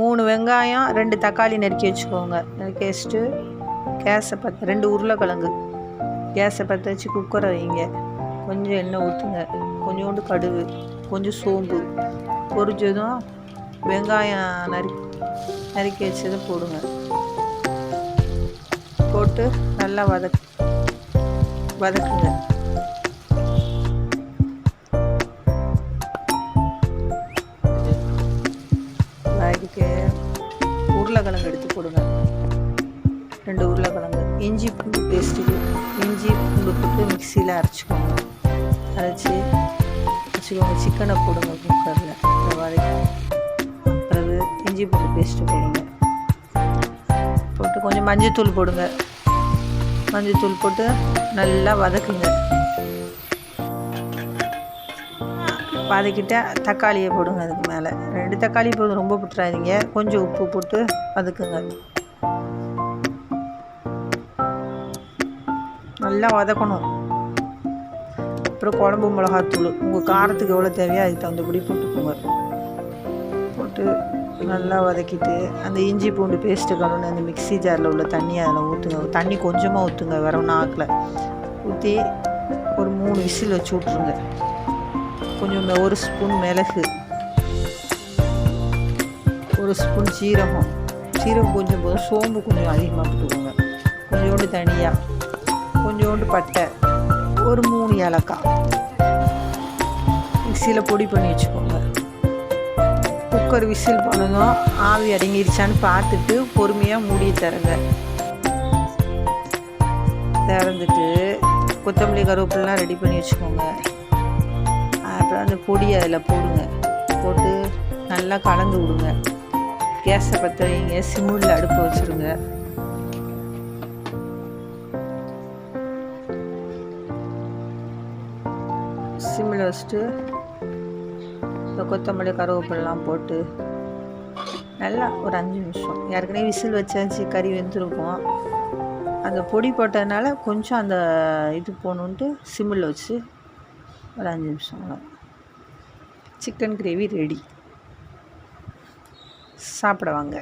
மூணு வெங்காயம் ரெண்டு தக்காளி நறுக்கி வச்சுக்கோங்க. நறுக்கி வச்சுட்டு கேஸை பற்ற ரெண்டு உருளைக்கிழங்கு. கேஸை பற்ற வச்சு குக்கரை வைங்க. கொஞ்சம் எண்ணெய் ஊற்றுங்க கொஞ்சோண்டு கடுகு கொஞ்சம் சோம்பு. பொரிஞ்சதும் வெங்காயம் நறுக்கி நறுக்கி வச்சதை போடுங்க. போட்டு நல்லா வதக்கு வதக்குங்க. உருளைக்கிழங்கு எடுத்து போடுங்க. ரெண்டு உருளைக்கிழங்கு. இஞ்சி பூண்டு பேஸ்ட்டு இஞ்சி பூண்டு போட்டு மிக்சியில் அரைச்சிக்கோங்க. அரைச்சி வச்சுக்கோங்க சிக்கனை போடுங்க குக்கரில் வதக்கி பிறகு இஞ்சி பூண்டு பேஸ்ட்டு போடுங்க. போட்டு கொஞ்சம் மஞ்சத்தூள் போடுங்க. மஞ்சத்தூள் போட்டு நல்லா வதக்குங்க. வதக்கிட்டு தக்காளியை போடுங்க அதுக்கு மேலே. ரெண்டு தக்காளி போதும் ரொம்ப போட்டுறாதீங்க கொஞ்சம் உப்பு போட்டு வதக்குங்க. நல்லா வதக்கணும். அப்புறம் குழம்பு மிளகாத்தூள். உங்கள் காரத்துக்கு எவ்வளோ தேவையோ அதுக்கு தகுந்தபடி போட்டுக்கோங்க. போட்டு நல்லா வதக்கிட்டு அந்த இஞ்சி பூண்டு பேஸ்ட்டு கலந்து அந்த மிக்ஸி ஜாரில் உள்ள தண்ணி அதில் ஊற்றுங்க தண்ணி கொஞ்சமாக ஊற்றுங்க வெறும் நாக்கில். ஊற்றி ஒரு மூணு விசில் வச்சு விட்ருங்க கொஞ்சம் ஒரு ஸ்பூன் மிளகு. ஒரு ஸ்பூன் சீரகம். சீரகம் கொஞ்சம் போதும். சோம்பு கொஞ்சம் அதிகமாக போட்டுக்கோங்க. கொஞ்சோண்டு தனியாக கொஞ்சோண்டு பட்டை. ஒரு மூணு ஏலக்காய். மிக்சியில் பொடி பண்ணி வச்சுக்கோங்க. குக்கர் விசில் பண்ணணும் ஆவி அடங்கிருச்சான்னு பார்த்துட்டு பொறுமையாக மூடி தரங்க திறந்துட்டு கொத்தமல்லி கருவேப்பிலாம் ரெடி பண்ணி வச்சுக்கோங்க. அந்த பொடியை அதில் போடுங்க. போட்டு நல்லா கலந்து விடுங்க. கேஸை பற்ற வைங்க. சிம்மில் அடுப்பு வச்சுருங்க. சிம்மில் வச்சுட்டு இந்த கொத்தமல்லி கருவேப்பிலாம் போட்டு நல்லா ஒரு அஞ்சு நிமிஷம். ஏற்கனவே விசில் வச்சாச்சு கறி வெந்திருக்கும். அந்த பொடி போட்டதுனால கொஞ்சம் அந்த இது போகணுன்ட்டு சிம்மில் வச்சு ஒரு அஞ்சு நிமிஷம். அவ்வளவுதான். Chicken gravy ready. சாப்பிடுவாங்க